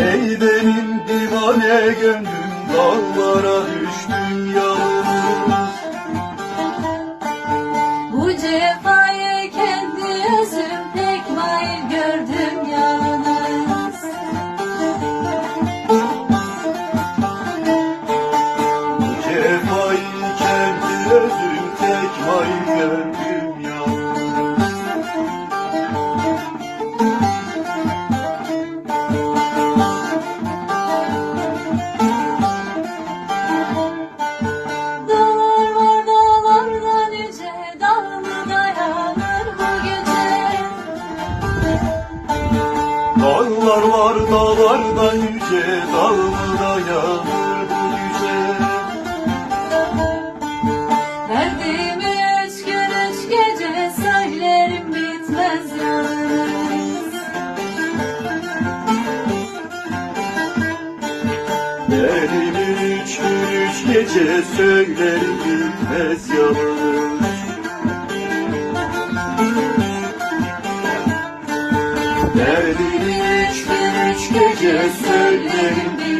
Ey benim divane gönlüm dağlara düştüm yalnız. Bu cefayı kendi özüm tek mail gördüm yalnız. Cefayı kendi özüm tek may gördüm Dağlar var dağlardan yüce Dağlara yanır bu yüce. Derdimi üç gün üç gece Söylerim bitmez yalnız. Derdimi üç gün üç gece Söylerim bilmez yalnız Derdimi üç gün üç gece Söylerim